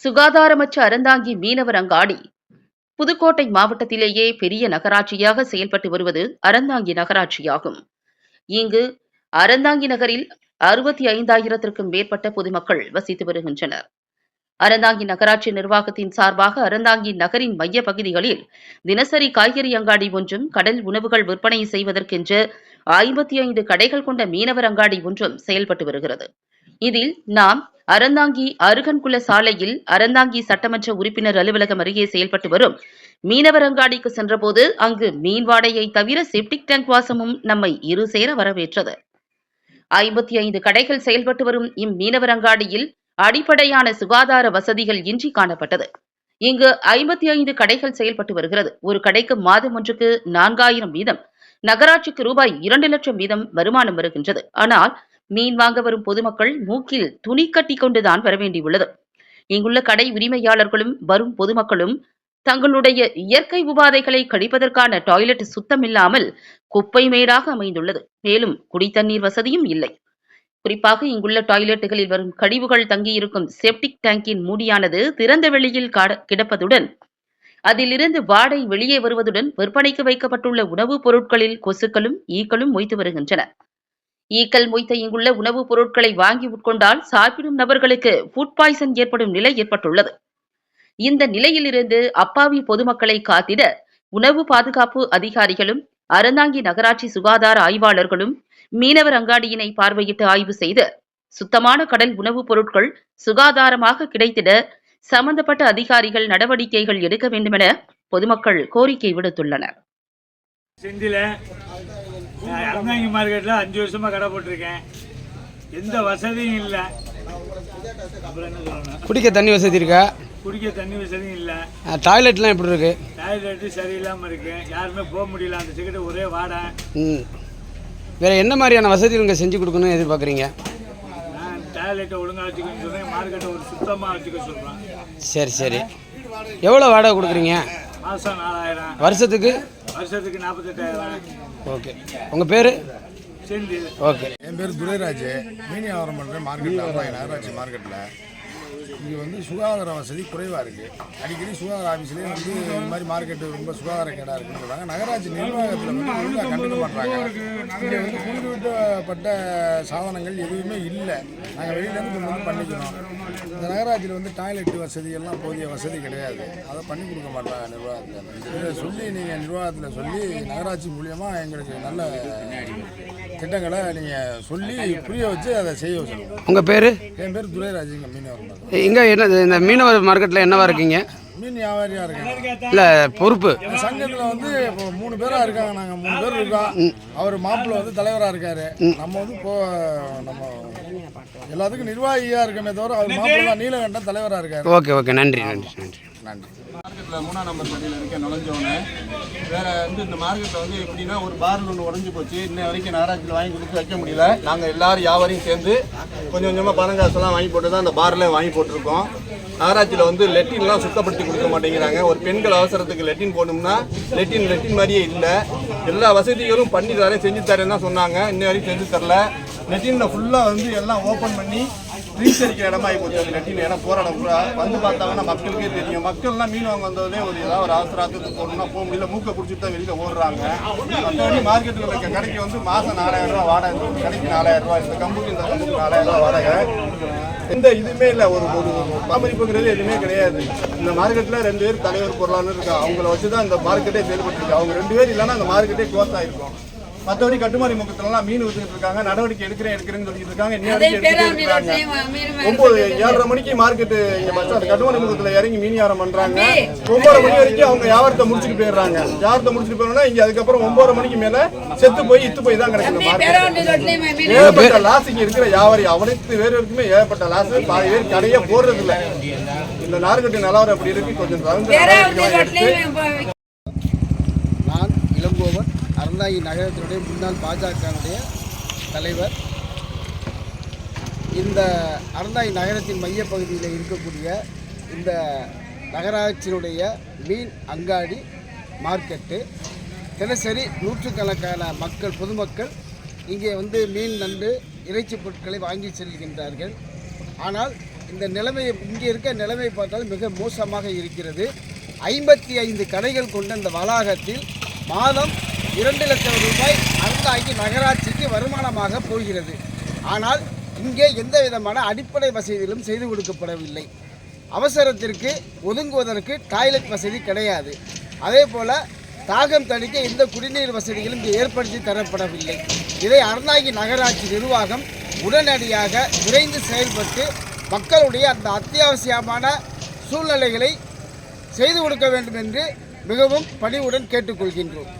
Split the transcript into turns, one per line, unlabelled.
சுகாதாரமற்ற அறந்தாங்கி மீனவர் அங்காடி. புதுக்கோட்டை மாவட்டத்திலேயே பெரிய நகராட்சியாக செயல்பட்டு வருவது அறந்தாங்கி நகராட்சியாகும். இங்கு அறந்தாங்கி நகரில் அறுபத்தி ஐந்தாயிரத்திற்கும் மேற்பட்ட பொதுமக்கள் வசித்து வருகின்றனர். அறந்தாங்கி நகராட்சி நிர்வாகத்தின் சார்பாக அறந்தாங்கி நகரின் மைய பகுதிகளில் தினசரி காய்கறி அங்காடி ஒன்றும் கடல் உணவுகள் விற்பனை செய்வதற்கென்று ஐம்பத்தி ஐந்து கடைகள் கொண்ட மீனவர் அங்காடி ஒன்றும் செயல்பட்டு வருகிறது. இதில் நாம் அறந்தாங்கி அருகன்குள சாலையில் அறந்தாங்கி சட்டமன்ற உறுப்பினர் அலுவலகம் அருகே செயல்பட்டு வரும். மீனவர் அங்காடிக்கு சென்றபோது அங்கு மீன் வாடையை தவிர செப்டிக் டேங்க் வாசமும் நம்மை இரு சேர வரவேற்றது. ஐம்பத்தி ஐந்து கடைகள் செயல்பட்டு வரும் இம்மீனவர் அங்காடியில் அடிப்படையான சுகாதார வசதிகள் இன்றி காணப்பட்டது. இங்கு ஐம்பத்தி ஐந்து கடைகள் செயல்பட்டு வருகிறது. ஒரு கடைக்கு மாதம் ஒன்றுக்கு நான்காயிரம் வீதம் நகராட்சிக்கு ரூபாய் இரண்டு லட்சம் வீதம் வருமானம் வருகின்றது. ஆனால் மீன் வாங்க வரும் பொதுமக்கள் மூக்கில் துணி கட்டி கொண்டுதான் வர வேண்டியுள்ளது. இங்குள்ள கடை உரிமையாளர்களும் வரும் பொதுமக்களும் தங்களுடைய இயற்கை உபாதைகளை கழிப்பதற்கான டாய்லெட் சுத்தமில்லாமல் குப்பை மேடாக அமைந்துள்ளது. மேலும் குடித்தண்ணீர் வசதியும் இல்லை. குறிப்பாக இங்குள்ள டாய்லெட்டுகளில் வரும் கழிவுகள் தங்கியிருக்கும் செப்டிக் டேங்கின் மூடியானது திறந்த வெளியில் கிடப்பதுடன் அதிலிருந்து வாடை வெளியே வருவதுடன் விற்பனைக்கு வைக்கப்பட்டுள்ள உணவுப் பொருட்களில் கொசுக்களும் ஈக்களும் மொய்த்து வருகின்றன. ஈக்கள் மொய்த்த இங்குள்ள உணவுப் பொருட்களை வாங்கி உட்கொண்டால் சாப்பிடும் நபர்களுக்கு ஃபுட் பாய்சன் ஏற்படும் நிலை ஏற்பட்டுள்ளது. இந்த நிலையிலிருந்து அப்பாவி பொதுமக்களை காத்திட உணவு பாதுகாப்பு அதிகாரிகளும் அறந்தாங்கி நகராட்சி சுகாதார ஆய்வாளர்களும் மீனவர் அங்காடியினை பார்வையிட்டு ஆய்வு செய்து சுத்தமான கடல் உணவுப் பொருட்கள் சுகாதாரமாக கிடைத்திட சம்பந்தப்பட்ட அதிகாரிகள் நடவடிக்கைகள் எடுக்க வேண்டுமென பொதுமக்கள் கோரிக்கை விடுத்துள்ளனர்.
அறந்தாங்கி மார்க்கெட்டில் அஞ்சு வருஷமாக கடை போட்டிருக்கேன். எந்த வசதியும் இல்லை. அப்புறம் என்ன சொல்லணும்?
குடிக்க தண்ணி வசதி இருக்கா?
குடிக்க தண்ணி வசதியும் இல்லை.
டாய்லெட்லாம் எப்படி இருக்கு?
டாய்லெட்டு சரியில்லாமல் இருக்கு. யாருமே போக முடியல. அந்த டிக்கெட்டு ஒரே வாடை.
ம். வேறு என்ன மாதிரியான வசதிகள் இங்கே செஞ்சு கொடுக்கணும்னு எதிர்பார்க்குறீங்க?
நான் டாய்லெட்டை ஒழுங்காக வச்சுக்கன்னு சொல்கிறேன் மார்க்கெட்டை ஒரு சுத்தமாக வச்சுக்க சொல்கிறேன்
சரி சரி. எவ்வளோ வாடகை கொடுக்குறீங்க?
மாதம் நாலாயிரம்.
வருஷத்துக்கு?
வருஷத்துக்கு நாற்பத்தெட்டாயிரம்
ஓகே. உங்கள் பேர்? ஓகே.
என் பேர் துரைராஜ். மீன் வியாபாரம் பண்ணுறேன் மார்க்கெட்டில் நகராட்சி மார்க்கெட்டில் இங்கே வந்து சுகாதார வசதி குறைவாக இருக்குது அடிக்கடி சுகாதார ஆஃபீஸ்லேயே வந்து இந்த மாதிரி மார்க்கெட்டு ரொம்ப சுகாதார கேடாக இருக்குன்னு சொல்கிறாங்க நகராட்சி நிர்வாகத்தில் வந்து ஒழுங்காக கண்டுக்க மாட்டாங்க இங்கே வந்து குளிரூட்டப்பட்ட சாதனங்கள் எதுவுமே இல்லை. நாங்கள் வெளியிலேருந்து கொண்டு வந்து பண்ணிக்கணும் இந்த நகராட்சியில் வந்து டாய்லெட் வசதி எல்லாம் போதிய வசதி கிடையாது. அதை பண்ணி கொடுக்க மாட்டாங்க நிர்வாகத்தில். இதை சொல்லி நீங்கள் நிர்வாகத்தில் சொல்லி நகராட்சி மூலியமாக எங்களுக்கு நல்ல திட்டங்களை நீங்கள் சொல்லி புரிய வச்சு அதை செய்ய சொல்லணும்
உங்கள் பேர்?
என் பேர் துரைராஜுங்க மீன் வியாபாரம்
இங்கே என்ன இந்த மீனவர் மார்க்கெட்டில் என்னவா இருக்கீங்க?
மீன் வியாபாரியாக இருக்கேன்.
இல்லை பொறுப்பு.
சங்கத்தில் வந்து இப்போ மூணு பேராக இருக்காங்க நாங்கள் மூணு பேர் இருக்கோம் அவர் மாப்பிள்ளை வந்து தலைவராக இருக்காரு. நம்ம வந்து இப்போ நம்ம எல்லாத்துக்கும் நிர்வாகியாக இருக்கமே தவிர அவர் மாப்பிள்ளை நீலகண்டன் தலைவராக இருக்காரு.
Okay okay. நன்றி நன்றி நன்றி.
நன்றி.
மார்க்கெட்டில் மூணாம் நம்பர் பள்ளியில் இருக்க நுழைஞ்சோன்னே வேறு வந்து இந்த மார்க்கெட்டில் வந்து எப்படின்னா ஒரு பாரில் ஒன்று உடஞ்சி போச்சு. இன்ன வரைக்கும் நாராஜில் வாங்கி கொடுத்து வைக்க முடியல. நாங்கள் எல்லோரும் யாவரையும் சேர்ந்து கொஞ்சம் கொஞ்சமாக பணம் காசெல்லாம் வாங்கி போட்டு தான் அந்த பாரில் வாங்கி போட்டிருக்கோம். நகராட்சியில் வந்து லெட்டின்லாம் சுத்தப்படுத்தி கொடுக்க மாட்டேங்கிறாங்க. ஒரு பெண்கள் அவசரத்துக்கு லெட்டின் போகணும்னா லெட்டின் லெட்டின் மாதிரியே இல்லை. எல்லா வசதிகளும் பண்ணி தரேன் செஞ்சு தரேன்னு தான் சொன்னாங்க. இன்ன வரைக்கும் செஞ்சு தரல. லெட்டினில் ஃபுல்லாக வந்து எல்லாம் ஓப்பன் பண்ணி ட்ரிங்க்ஸ் அடிக்கிற இடமா ஆகி போச்சு அது லெட்டின் இடம் போகிற இடம் வந்து பார்த்தாங்கன்னா மக்களுக்கே தெரியும். மக்கள்லாம் மீன் வாங்க வந்ததே ஒரு ஏதாவது ஒரு அவசரத்துக்கு போகணும்னா போக முடியல. மூக்கை பிடிச்சிட்டு தான் வெளியில் ஓடுறாங்க. மற்றபடி மார்க்கெட்டில் இருக்க கடைக்கு வந்து மாதம் நாலாயிரம் ரூபா வாடகை கடைக்கு நாலாயிரம் ரூபா இந்த கம்புக்கு இந்த கம்புக்கு நாலாயிரம் ரூபா வாடகை. எந்த இதுவுமே இல்லை. ஒரு ஒரு பராமரிப்புங்கிறது எதுவுமே கிடையாது. இந்த மார்க்கெட்டில் ரெண்டு பேர் தலைவர் பொருளான்னு இருக்கா அவங்கள வச்சு தான் இந்த மார்க்கெட்டே செயல்பட்டு இருக்கு அவங்க ரெண்டு பேர் இல்லைன்னா அந்த மார்க்கெட்டே க்ளோஸ் ஆகிருக்கும் மற்றபடி கட்டுமாரி முகத்துலலாம் மீன் வித்துக்கிட்டு இருக்காங்க. நடவடிக்கை எடுக்கிறேன் எடுக்கிறேன்னு சொல்லிட்டு இருக்காங்க. இன்னும் வரைக்கும் ஒன்பது ஏழரை மணிக்கு மார்க்கெட்டு இங்க பஸ் ஸ்டாண்ட். கட்டுமணி முகத்துல இறங்கி மீன் வியாபாரம் பண்றாங்க. ஒன்பது மணி வரைக்கும் அவங்க வியாபாரத்தை முடிச்சுட்டு போயிடுறாங்க. வியாபாரத்தை முடிச்சுட்டு போயிடணும்னா இங்க அதுக்கப்புறம் ஒன்பது மணிக்கு மேல செத்து போய் இத்து போய் தான் கிடைக்கும் மார்க்கெட் ஏகப்பட்ட லாஸ் இங்க இருக்கிற வியாபாரி அனைத்து பேர் இருக்குமே ஏகப்பட்ட லாஸ் பாதி பேர் கடையே போடுறது இல்ல இந்த நார்கட்டு நிலவரம் அப்படி இருக்கு. கொஞ்சம் தகுந்த
இளங்கோவர் இளங்கோவன் அறந்தாங்கி நகரத்தினுடைய முன்னாள் பாஜகவினுடைய தலைவர். இந்த அறந்தாங்கி நகரத்தின் மையப்பகுதியில் இருக்கக்கூடிய இந்த நகராட்சியினுடைய மீன் அங்காடி மார்க்கெட்டு. தினசரி நூற்றுக்கணக்கான மக்கள் பொதுமக்கள் இங்கே வந்து மீன் நண்டு இறைச்சி பொருட்களை வாங்கி செல்கின்றார்கள். ஆனால் இந்த நிலைமையை இங்கே இருக்க நிலைமை பார்த்தால் மிக மோசமாக இருக்கிறது. ஐம்பத்தி ஐந்து கடைகள் கொண்ட இந்த வளாகத்தில் மாதம் இரண்டு லட்சம் ரூபாய் அறந்தாங்கி நகராட்சிக்கு வருமானமாக போகிறது. ஆனால் இங்கே எந்த விதமான அடிப்படை வசதிகளும் செய்து கொடுக்கப்படவில்லை. அவசரத்திற்கு ஒதுங்குவதற்கு டாய்லெட் வசதி கிடையாது. அதே போல் தாகம் தணிக்க எந்த குடிநீர் வசதிகளும் இங்கே ஏற்படுத்தி தரப்படவில்லை. இதை அறந்தாங்கி நகராட்சி நிர்வாகம் உடனடியாக விரைந்து செயல்பட்டு மக்களுடைய அந்த அத்தியாவசியமான சூழ்நிலைகளை செய்து கொடுக்க வேண்டும் என்று மிகவும் பணிவுடன் கேட்டுக்கொள்கின்றோம்.